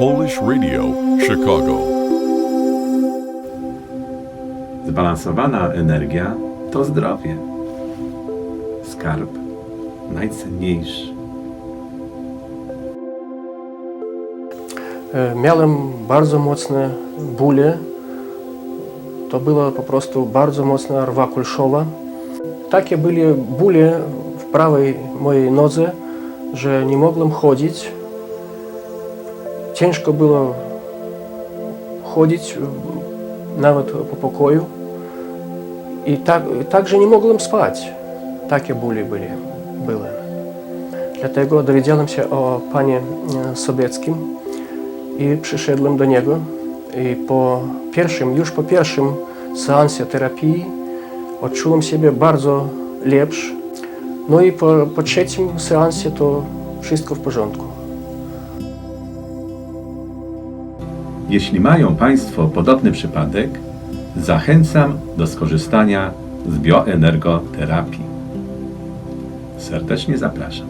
Polish Radio, Chicago. Zbalansowana energia to zdrowie. Skarb najcenniejszy. E, Miałem bardzo mocne bóle. To była po prostu bardzo mocna rwa kulszowa. Takie byli bóle w prawej mojej nodze, że nie mogłem chodzić. Ciężko było chodzić nawet po pokoju. I tak, także nie mogłem spać. Takie bóle były. Dlatego dowiedziałem się o panie e, Sobieckim i przyszedłem do niego i po pierwszym, już po pierwszym seansie terapii odczułem siebie bardzo lepszy. No i po, po trzecim seansie to wszystko w porządku. Jeśli mają Państwo podobny przypadek, zachęcam do skorzystania z bioenergoterapii. Serdecznie zapraszam.